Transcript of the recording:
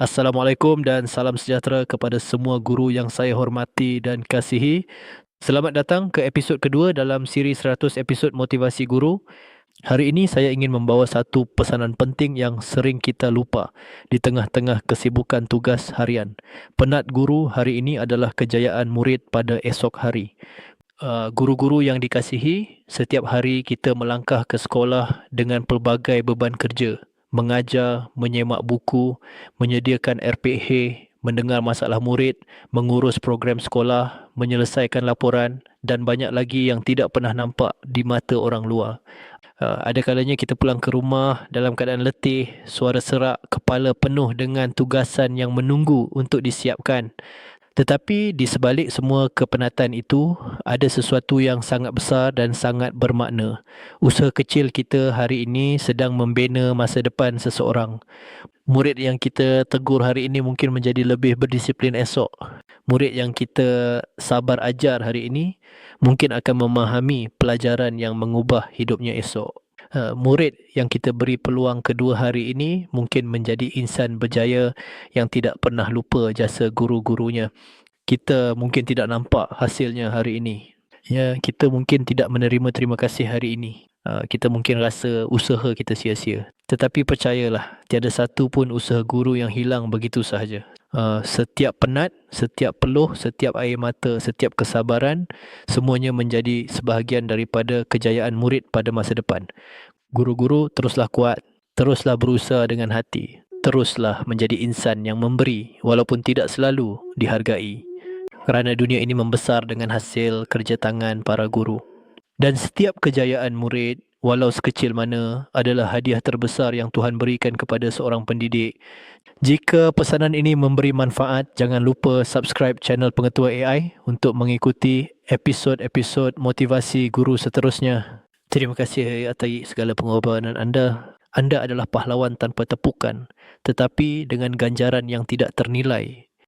Assalamualaikum dan salam sejahtera kepada semua guru yang saya hormati dan kasihi. Selamat datang ke episod kedua dalam siri 100 episod motivasi guru. Hari ini saya ingin membawa satu pesanan penting yang sering kita lupa di tengah-tengah kesibukan tugas harian. Penat guru hari ini adalah kejayaan murid pada esok hari. Uh, guru-guru yang dikasihi, setiap hari kita melangkah ke sekolah dengan pelbagai beban kerja mengajar, menyemak buku, menyediakan RPH, mendengar masalah murid, mengurus program sekolah, menyelesaikan laporan dan banyak lagi yang tidak pernah nampak di mata orang luar. Uh, ada kalanya kita pulang ke rumah dalam keadaan letih, suara serak, kepala penuh dengan tugasan yang menunggu untuk disiapkan. Tetapi di sebalik semua kepenatan itu, ada sesuatu yang sangat besar dan sangat bermakna. Usaha kecil kita hari ini sedang membina masa depan seseorang. Murid yang kita tegur hari ini mungkin menjadi lebih berdisiplin esok. Murid yang kita sabar ajar hari ini mungkin akan memahami pelajaran yang mengubah hidupnya esok. Uh, murid yang kita beri peluang kedua hari ini mungkin menjadi insan berjaya yang tidak pernah lupa jasa guru-gurunya. Kita mungkin tidak nampak hasilnya hari ini. Ya, kita mungkin tidak menerima terima kasih hari ini. Uh, kita mungkin rasa usaha kita sia-sia. Tetapi percayalah, tiada satu pun usaha guru yang hilang begitu sahaja. Uh, setiap penat, setiap peluh, setiap air mata, setiap kesabaran, semuanya menjadi sebahagian daripada kejayaan murid pada masa depan. Guru-guru teruslah kuat, teruslah berusaha dengan hati, teruslah menjadi insan yang memberi walaupun tidak selalu dihargai. Kerana dunia ini membesar dengan hasil kerja tangan para guru. Dan setiap kejayaan murid walau sekecil mana, adalah hadiah terbesar yang Tuhan berikan kepada seorang pendidik. Jika pesanan ini memberi manfaat, jangan lupa subscribe channel Pengetua AI untuk mengikuti episod-episod motivasi guru seterusnya. Terima kasih atas segala pengorbanan anda. Anda adalah pahlawan tanpa tepukan, tetapi dengan ganjaran yang tidak ternilai